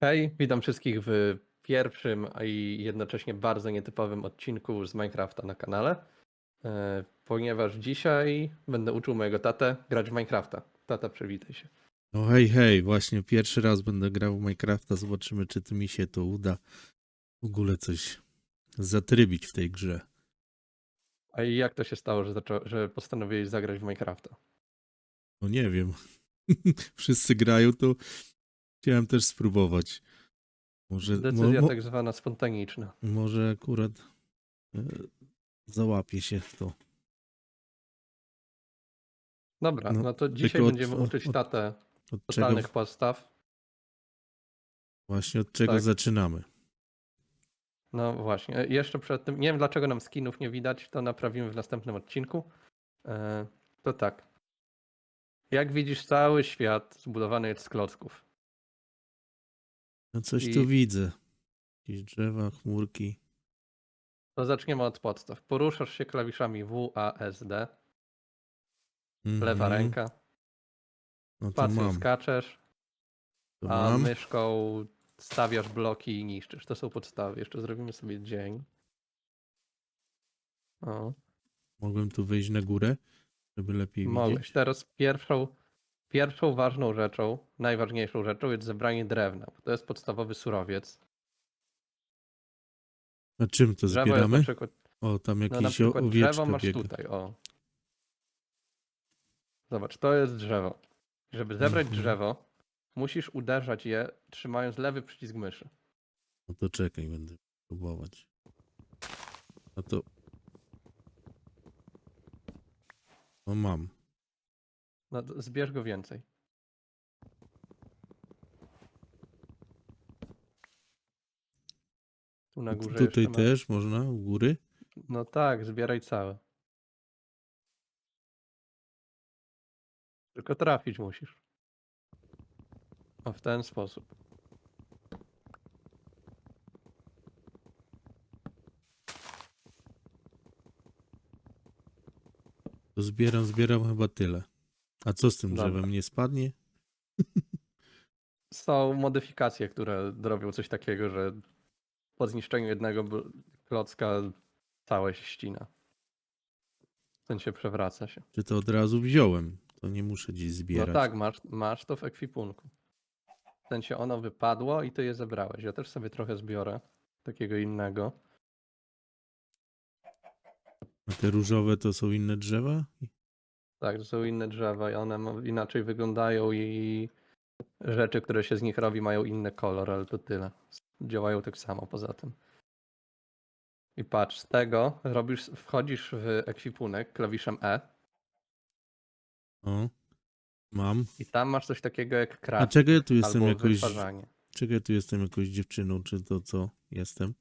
Hej, witam wszystkich w pierwszym, a i jednocześnie bardzo nietypowym odcinku z Minecrafta na kanale. E, Ponieważ dzisiaj będę uczył mojego tatę grać w Minecrafta. Tata, przywitaj się. No hej, hej, właśnie pierwszy raz będę grał w Minecrafta, zobaczymy czy to mi się to uda w ogóle coś zatrybić w tej grze. A i jak to się stało, że, zaczą, że postanowiłeś zagrać w Minecrafta? No nie wiem, wszyscy grają, to chciałem też spróbować. Może, mo, Decyzja mo, tak zwana spontaniczna. może akurat e, załapię się w to. Dobra, No, no, to dzisiaj tylko od- będziemy uczyć od- tatę Od czego, totalnych podstaw. właśnie od czego tak. zaczynamy? No właśnie, e, jeszcze przed tym, nie wiem dlaczego nam skinów nie widać, to naprawimy w następnym odcinku. E, To tak. Jak widzisz, cały świat zbudowany jest z klocków. No coś I- tu widzę. Jakieś drzewa, chmurki. To zaczniemy od podstaw. Poruszasz się klawiszami W, A, S, D. Lewa ręka. No Spacją skaczesz, To a mam. myszką stawiasz bloki i niszczysz. To są podstawy. Jeszcze zrobimy sobie dzień. O, Mogłem tu wyjść na górę, żeby lepiej mogłeś. widzieć. Teraz pierwszą, pierwszą ważną rzeczą, najważniejszą rzeczą jest zebranie drewna. Bo to jest podstawowy surowiec. A czym to Drzewo jest na zbieramy? przykład O, tam No na jakieś przykład o- drzewo owieczka masz biega. tutaj, o. Zobacz, to jest drzewo. Żeby zebrać Mhm. drzewo, musisz uderzać je trzymając lewy przycisk myszy. No to czekaj, będę próbować. A to... No mam. No, to zbierz go więcej. Tu na górze Tutaj jeszcze masz. też można, u góry? No tak, zbieraj całe. Tylko trafić musisz. O, w ten sposób. To zbieram, zbieram chyba tyle. A co z tym Dobra. drzewem? Nie spadnie? Są modyfikacje, które robią coś takiego, że po zniszczeniu jednego klocka całe się ścina. W sensie przewraca się. Czy to od razu wziąłem? To nie muszę dziś No zbierać. tak, masz, masz to w ekwipunku. W sensie ono wypadło i ty je zebrałeś. Ja też sobie trochę zbiorę takiego innego. A te różowe to są inne drzewa? Tak, to są inne drzewa i one inaczej wyglądają i rzeczy, które się z nich robi mają inny kolor, ale to tyle. Działają tak samo poza tym. I patrz, z tego robisz, wchodzisz w ekwipunek klawiszem E O, mam. i tam masz coś takiego jak A craft czego ja tu jestem jakoś... Czego ja tu jestem jakąś dziewczyną, czy to co jestem?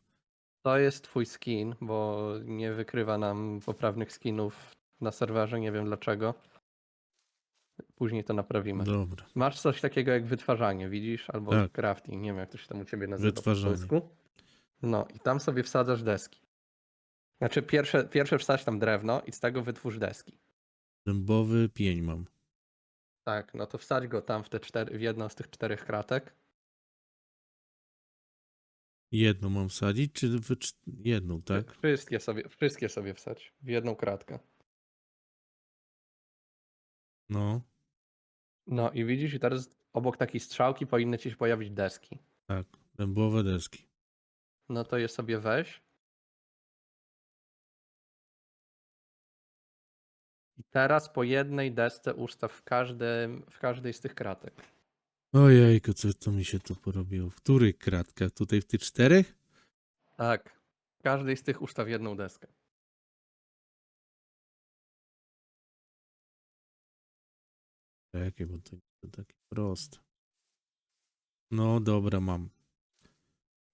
To jest twój skin, bo nie wykrywa nam poprawnych skinów na serwerze, nie wiem dlaczego. Później to naprawimy. Dobra. Masz coś takiego jak wytwarzanie, widzisz? Albo Tak. crafting, nie wiem jak to się tam u ciebie nazywa Wytwarzanie. po polsku. No i tam sobie wsadzasz deski. Znaczy pierwsze, pierwsze wsadź tam drewno i z tego wytwórz deski. Dębowy pień mam. Tak, no to wsadź go tam w, te cztery, w jedną z tych czterech kratek. Jedną mam wsadzić, czy w cz- jedną, tak? Wszystkie sobie, wszystkie sobie wsadź w jedną kratkę. No, No i widzisz, i teraz obok takiej strzałki powinny ci się pojawić deski. tak. Dębowe deski. No to je sobie weź. I teraz po jednej desce ustaw w, każdym, w każdej z tych kratek. Ojejku, co to mi się tu porobiło? W których kratkach? Tutaj w tych czterech? Tak. W każdej z tych ustaw jedną deskę. Jakie, bo to nie to takie proste. No dobra, mam.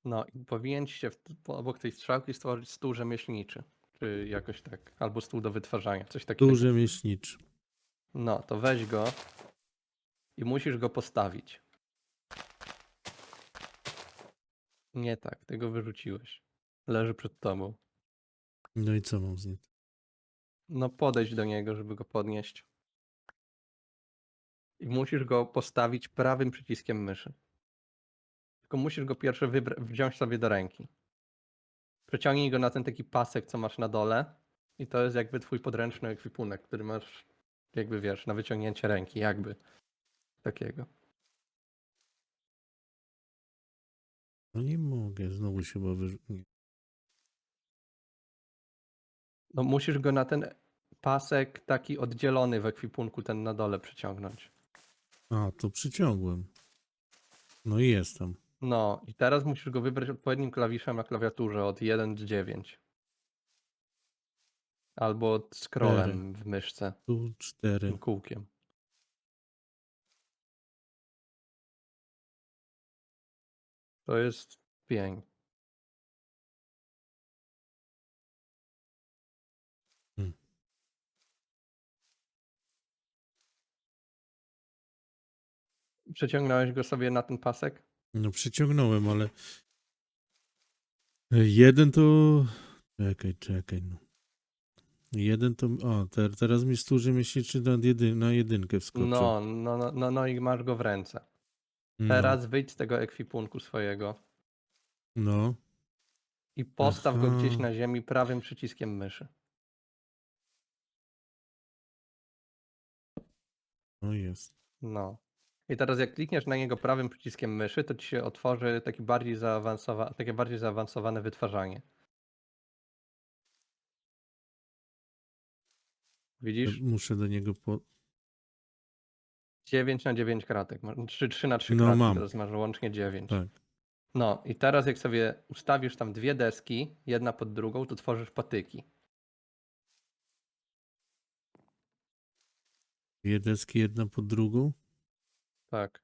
No i powinien się w, obok tej strzałki stworzyć stół rzemieślniczy. Czy jakoś tak. Albo stół do wytwarzania, coś takiego. Duże mięśniczy. No to weź go i musisz go postawić. Nie tak, tego wyrzuciłeś. Leży przed tobą. No i co mam z nim? No podejdź do niego, żeby go podnieść. I musisz go postawić prawym przyciskiem myszy. tylko musisz go pierwszy wybra- wziąć sobie do ręki. Przeciągnij go na ten taki pasek, co masz na dole i to jest jakby twój podręczny ekwipunek, który masz jakby wiesz, na wyciągnięcie ręki, jakby takiego. No nie mogę, znowu się chyba wyż... nie. No musisz go na ten pasek taki oddzielony w ekwipunku, ten na dole przyciągnąć. A, to przyciągłem. No i jestem. No i teraz musisz go wybrać odpowiednim klawiszem na klawiaturze od 1 do 9. Albo od scrollem w myszce, Tu cztery. tym kółkiem. To jest pięć. Przeciągnąłeś go sobie na ten pasek? No przyciągnąłem, ale... Jeden to... Czekaj, czekaj, no. Jeden to... O, te, teraz mi służy myśli, czy na, jedy, na jedynkę wskoczył. No, no, no, no, no i masz go w ręce. Teraz wyjdź z tego ekwipunku swojego No, i postaw go gdzieś Aha. na ziemi prawym przyciskiem myszy. no jest. No. I teraz jak klikniesz na niego prawym przyciskiem myszy, to ci się otworzy taki bardziej zaawansowa- takie bardziej zaawansowane wytwarzanie. Widzisz? Muszę do niego po... 9 na 9 kratek. masz- Czy 3 na 3 No, kratki, mam. teraz masz łącznie 9. Tak. No i teraz jak sobie ustawisz tam dwie deski, jedna pod drugą, to tworzysz patyki. Dwie deski, jedna pod drugą. Tak.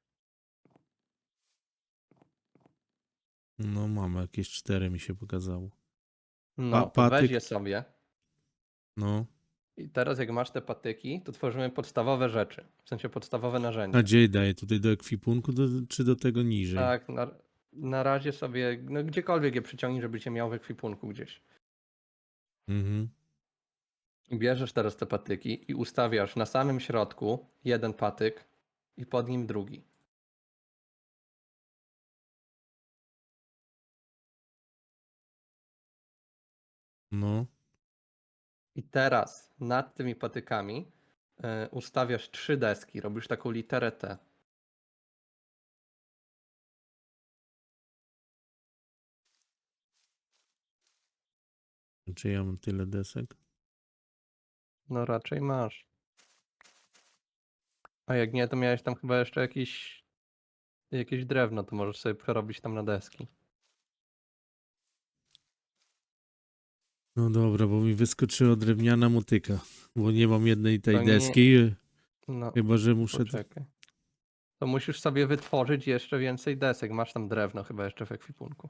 No mam, jakieś cztery mi się pokazało. No, to patyk. weź je sobie. No. I teraz jak masz te patyki, to tworzymy podstawowe rzeczy. W sensie podstawowe narzędzia. A gdzie daję? Tutaj do ekwipunku, do, czy do tego niżej? Tak, na, na razie sobie, no gdziekolwiek je przyciągnij, żeby cię miał w ekwipunku gdzieś. Mhm. I bierzesz teraz te patyki i ustawiasz na samym środku jeden patyk i pod nim drugi. No. I teraz nad tymi patykami e, ustawiasz trzy deski, robisz taką literę T. Czy ja mam tyle desek? No raczej masz. A jak nie, to miałeś tam chyba jeszcze jakiś, jakieś drewno, to możesz sobie przerobić tam na deski. No dobra, bo mi wyskoczyła drewniana motyka. Bo nie mam jednej tej To nie- deski. No, Chyba, że muszę. poczekaj. To musisz sobie wytworzyć jeszcze więcej desek. Masz tam drewno chyba jeszcze w ekwipunku.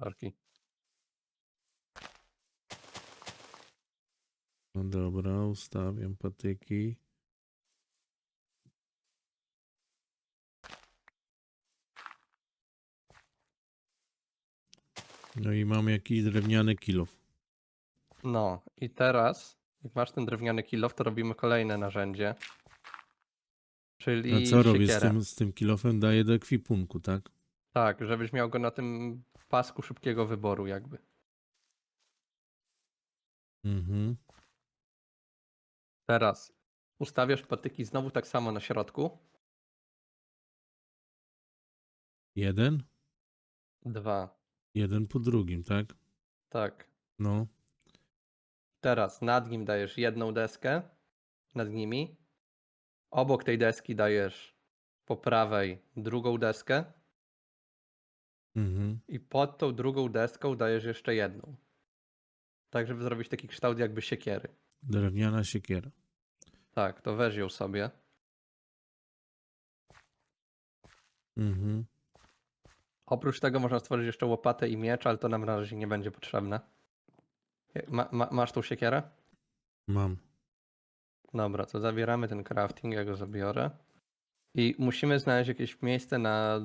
Sarki. No dobra, ustawiam patyki. No i mam jakiś drewniany kilof. No i teraz, jak masz ten drewniany kilof, to robimy kolejne narzędzie. Czyli A co robię z siekierę. tym, z tym kilofem? Daję do ekwipunku, tak? Tak, żebyś miał go na tym pasku szybkiego wyboru jakby. Mhm. Teraz ustawiasz patyki znowu tak samo na środku. Jeden? Dwa. Jeden po drugim, tak? Tak. No. Teraz nad nim dajesz jedną deskę, nad nimi. Obok tej deski dajesz po prawej drugą deskę Mhm. i pod tą drugą deską dajesz jeszcze jedną. Tak, żeby zrobić taki kształt jakby siekiery. Drewniana siekiera. Tak, to weź ją sobie. Mhm. Oprócz tego można stworzyć jeszcze łopatę i miecz, ale to nam na razie nie będzie potrzebne. Ma, ma, masz tą siekierę? Mam. Dobra, to zabieramy ten crafting, ja go zabiorę. I musimy znaleźć jakieś miejsce na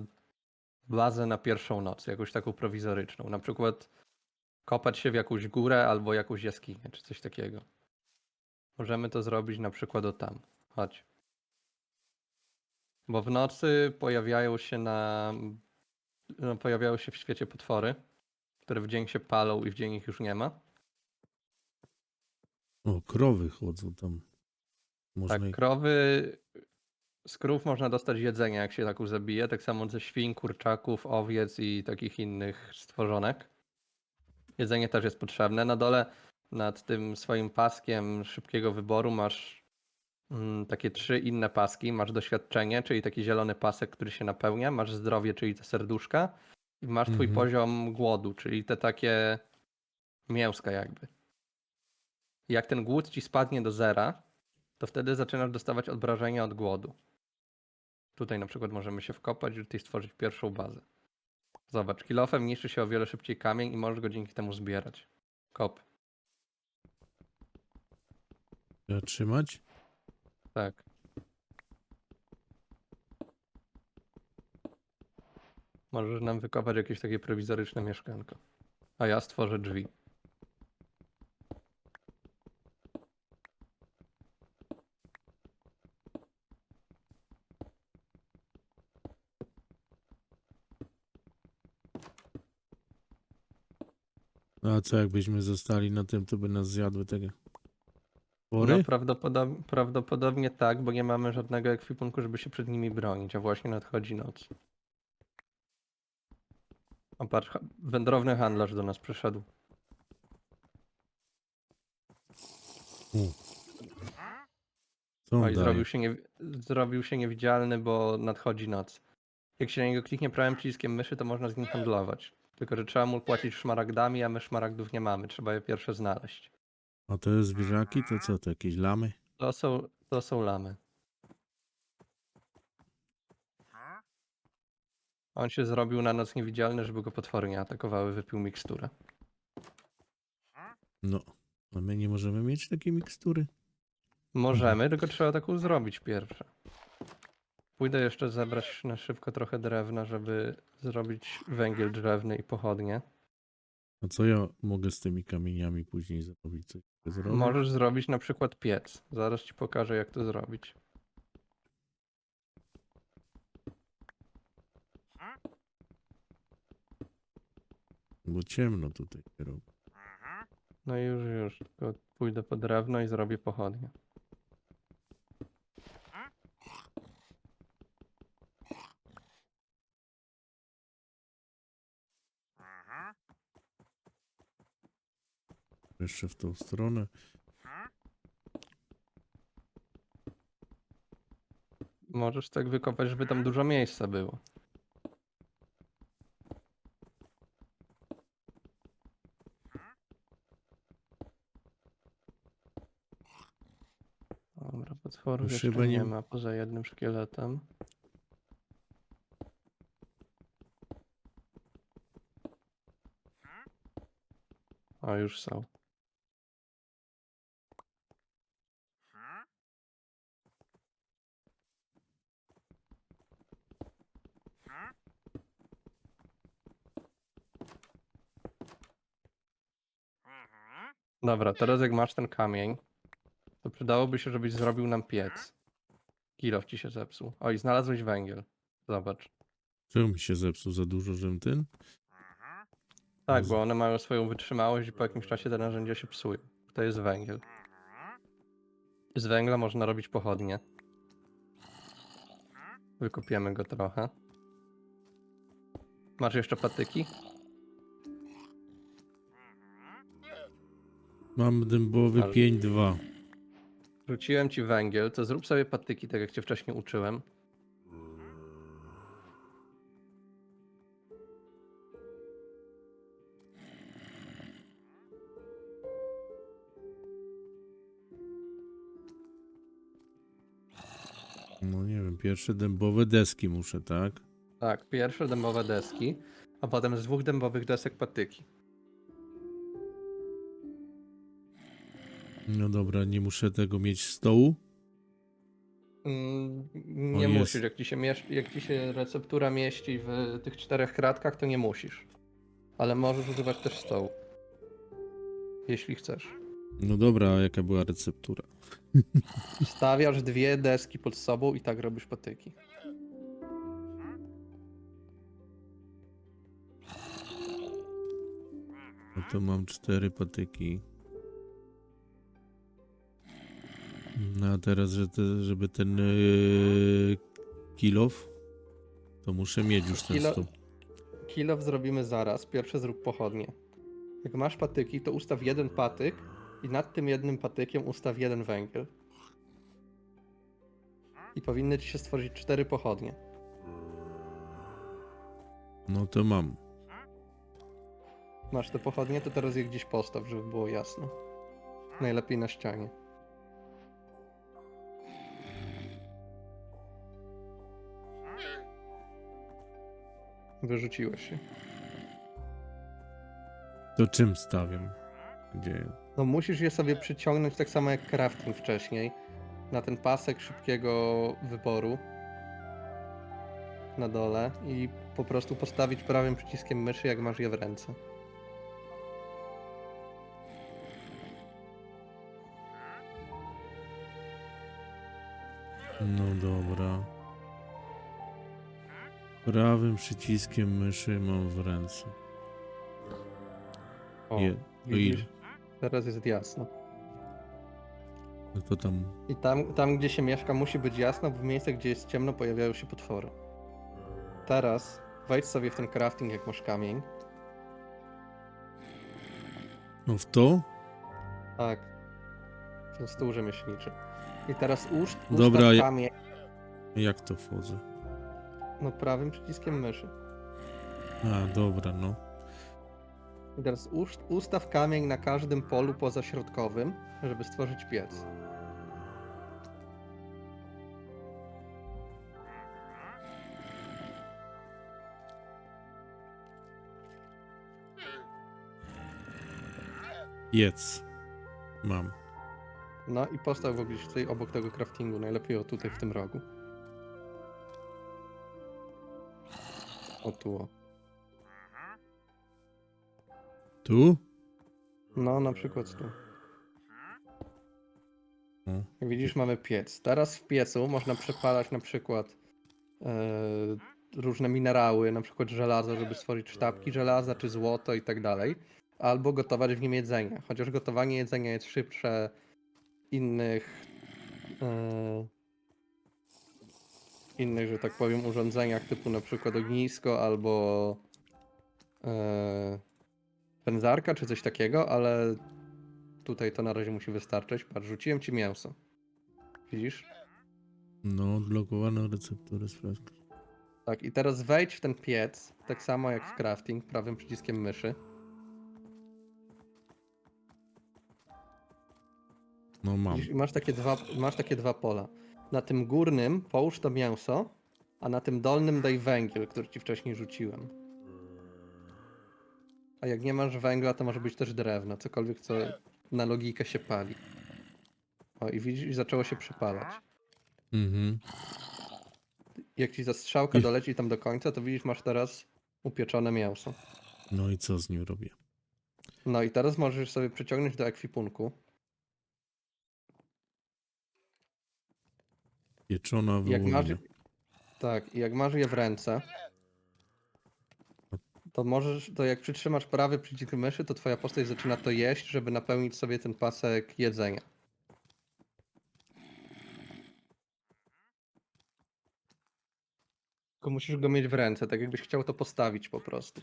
bazę na pierwszą noc, jakąś taką prowizoryczną. Na przykład kopać się w jakąś górę albo jakąś jaskinię, czy coś takiego. Możemy to zrobić na przykład o tam. Chodź. Bo w nocy pojawiają się na. No, pojawiają się w świecie potwory, które w dzień się palą i w dzień ich już nie ma. O, krowy chodzą tam. Można Tak, ich... krowy. Z krów można dostać jedzenie, jak się taką zabije. Tak samo ze świń, kurczaków, owiec i takich innych stworzonek. Jedzenie też jest potrzebne. Na dole nad tym swoim paskiem szybkiego wyboru masz mm, takie trzy inne paski. Masz doświadczenie, czyli taki zielony pasek, który się napełnia. Masz zdrowie, czyli te serduszka. I masz twój Mhm. poziom głodu, czyli te takie mięska jakby. Jak ten głód ci spadnie do zera, to wtedy zaczynasz dostawać obrażenia od głodu. Tutaj na przykład możemy się wkopać i tutaj stworzyć pierwszą bazę. Zobacz, kilofem niszczy się o wiele szybciej kamień i możesz go dzięki temu zbierać. Kop. Trzeba trzymać? Tak. Możesz nam wykopać jakieś takie prowizoryczne mieszkanko. A ja stworzę drzwi. A co jakbyśmy zostali na tym, to by nas zjadły tego. No, Pory? prawdopodobnie, tak, bo nie mamy żadnego ekwipunku, żeby się przed nimi bronić, a właśnie nadchodzi noc. O patrz, wędrowny handlarz do nas przyszedł. Co on O i daje? zrobił się, nie, zrobił się niewidzialny, bo nadchodzi noc. Jak się na niego kliknie prawym przyciskiem myszy, to można z nim handlować. Tylko, że trzeba mu płacić szmaragdami, a my szmaragdów nie mamy. Trzeba je pierwsze znaleźć. A to jest zwierzaki? To co, to jakieś lamy? To są, to są lamy. On się zrobił na noc niewidzialny, żeby go potwory nie atakowały, wypił miksturę. No. A my nie możemy mieć takiej mikstury? Możemy, tylko trzeba taką zrobić pierwsze. Pójdę jeszcze zebrać na szybko trochę drewna, żeby zrobić węgiel drzewny i pochodnie. A co ja mogę z tymi kamieniami później zrobić? Coś zrobić? Możesz zrobić na przykład piec. Zaraz ci pokażę, jak to zrobić. Bo ciemno tutaj się robi. No już, już. Tylko pójdę po drewno i zrobię pochodnie. Jeszcze w tą stronę. Możesz tak wykopać, żeby tam dużo miejsca było. Dobra, potworów Już jeszcze chyba nie nie- ma, poza jednym szkieletem. O, już są. Dobra, teraz jak masz ten kamień, to przydałoby się, żebyś zrobił nam piec. Kilof ci się zepsuł. O, i znalazłeś węgiel. Zobacz. Czemu mi się zepsuł za dużo, żem ten? Tak, bo one mają swoją wytrzymałość i po jakimś czasie te narzędzia się psują. To jest węgiel. Z węgla można robić pochodnie. Wykopiemy go trochę. Masz jeszcze patyki? Mam dębowy Ale- 5-2. Rzuciłem ci węgiel, to zrób sobie patyki, tak jak cię wcześniej uczyłem. No nie wiem, pierwsze dębowe deski muszę, tak? Tak, pierwsze dębowe deski, a potem z dwóch dębowych desek patyki. No dobra, nie muszę tego mieć stołu? Mm, O, Nie jest. musisz, jak ci, się miesz- jak ci się receptura mieści w tych czterech kratkach, to nie musisz. Ale możesz używać też stołu. jeśli chcesz. No dobra, a jaka była receptura? Stawiasz dwie deski pod sobą i tak robisz patyki. No to mam cztery patyki. No a teraz, że te, żeby ten yy, kilof, to muszę mieć już ten Kilo- stół. Kilof zrobimy zaraz. Pierwsze zrób pochodnie. Jak masz patyki, to ustaw jeden patyk i nad tym jednym patykiem ustaw jeden węgiel. I powinny ci się stworzyć cztery pochodnie. No to mam. Masz te pochodnie, to teraz je gdzieś postaw, żeby było jasno. Najlepiej na ścianie. Wyrzuciłeś się. To czym stawiam? Gdzie? No musisz je sobie przyciągnąć tak samo jak crafting wcześniej. Na ten pasek szybkiego wyboru. Na dole i po prostu postawić prawym przyciskiem myszy, jak masz je w ręce. No dobra. Prawym przyciskiem myszy mam w ręce. O, Je, to widzisz? ile? Teraz jest jasno. No to tam. I tam, tam, gdzie się mieszka, musi być jasno, bo w miejscach, gdzie jest ciemno, pojawiają się potwory. Teraz wejdź sobie w ten crafting, jak masz kamień. No w to? Tak. Ten stół rzemieślniczy. I teraz usz, Dobra, ja- kamień Jak to wchodzę? No, prawym przyciskiem myszy. A, dobra, no. I teraz ustaw kamień na każdym polu pozaśrodkowym, żeby stworzyć piec. Jedz. Mam. No i postaw go gdzieś tutaj obok tego craftingu, najlepiej o tutaj w tym rogu. O tu. o. Tu? No, na przykład tu. Jak widzisz, mamy piec. Teraz w piecu można przepalać na przykład e, różne minerały, na przykład żelazo, żeby stworzyć sztabki żelaza, czy złoto i tak dalej. Albo gotować w nim jedzenie. Chociaż gotowanie jedzenia jest szybsze innych e, innych, że tak powiem, urządzeniach typu na przykład ognisko albo e, pędzarka czy coś takiego, ale tutaj to na razie musi wystarczyć. Patrz, rzuciłem ci mięso. Widzisz? No, odblokowano recepturę sprawdź. Tak, i teraz wejdź w ten piec, tak samo jak w crafting, prawym przyciskiem myszy. No mam. Widzisz, i masz takie, dwa, masz takie dwa pola. Na tym górnym połóż to mięso, a na tym dolnym daj węgiel, który ci wcześniej rzuciłem. A jak nie masz węgla, to może być też drewno, cokolwiek co na logikę się pali. O i widzisz, zaczęło się przypalać. Mhm. Jak ci zastrzałka I- doleci tam do końca, to widzisz, masz teraz upieczone mięso. No i co z nim robię? No i teraz możesz sobie przyciągnąć do ekwipunku. Pieczona Jak masz, wołowina. tak, jak masz je w ręce, to możesz, to jak przytrzymasz prawy przycisk myszy, to twoja postać zaczyna to jeść, żeby napełnić sobie ten pasek jedzenia. Tylko musisz go mieć w ręce, tak jakbyś chciał to postawić po prostu.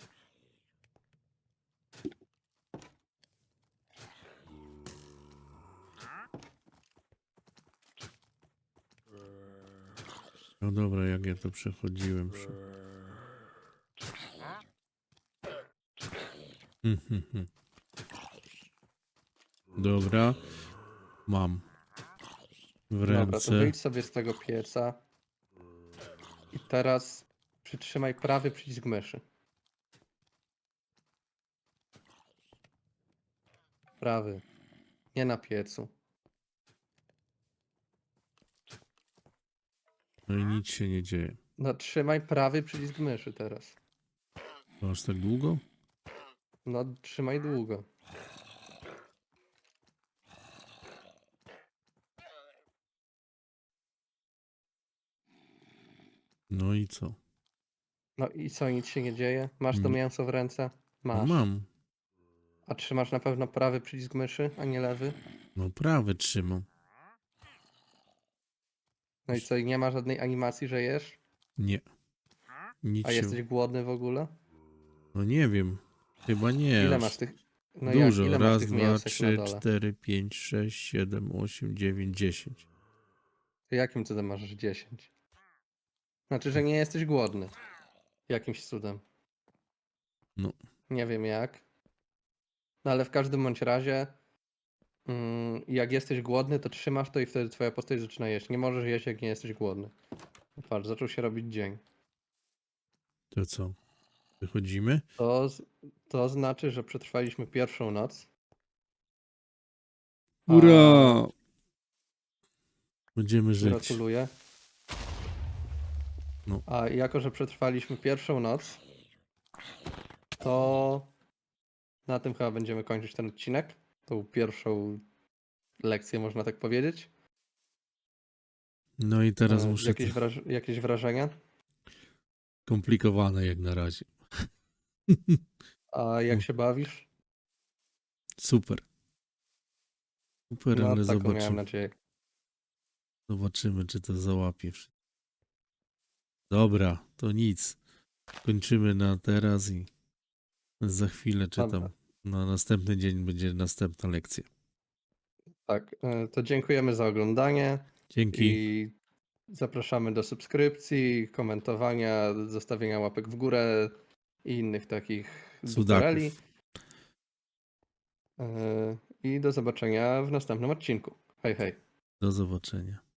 No dobra, jak ja to przechodziłem. Mhm. Dobra. Mam. W Dobra, to ręce. wyjdź sobie z tego pieca. I teraz przytrzymaj prawy przycisk myszy. Prawy. Nie na piecu. No i nic się nie dzieje. No trzymaj prawy przycisk myszy teraz. To aż tak długo? No trzymaj długo. No i co? No i co, nic się nie dzieje? Masz to mm. mięso w ręce? No Masz. mam. A trzymasz na pewno prawy przycisk myszy, a nie lewy? No prawy trzymam. No i co, i nie ma żadnej animacji, że jesz? Nie. Nic A się... jesteś głodny w ogóle? No nie wiem. Chyba nie. Ile aż masz tych... No Dużo. ile masz Raz, tych dwa, mięsek na trzy, dole? cztery, pięć, sześć, siedem, osiem, dziewięć, dziesięć. To Jakim cudem masz 10? Znaczy, że nie jesteś głodny. Jakimś cudem. No. Nie wiem jak. No ale w każdym bądź razie, mm, jak jesteś głodny, to trzymasz to i wtedy twoja postać zaczyna jeść. Nie możesz jeść, jak nie jesteś głodny. Patrz, zaczął się robić dzień. To co? Wychodzimy? To, z- to znaczy, że przetrwaliśmy pierwszą noc. A- Ura! Będziemy żyć. Gratuluję. No. A jako, że przetrwaliśmy pierwszą noc, to na tym chyba będziemy kończyć ten odcinek. Tą pierwszą lekcję, można tak powiedzieć. No i teraz E, muszę. jakieś, to- wraż- jakieś wrażenia? Komplikowane jak na razie. A jak się bawisz? Super. Super, No, ale zobaczymy. Zobaczymy, czy to załapie. Dobra, to nic. Kończymy na teraz i za chwilę czytam. Dobra. Na następny dzień będzie następna lekcja. Tak, e, to dziękujemy za oglądanie Dzięki. i zapraszamy do subskrypcji, komentowania, zostawienia łapek w górę i innych takich. Cudaków. E, I do zobaczenia w następnym odcinku. Hej, hej. Do zobaczenia.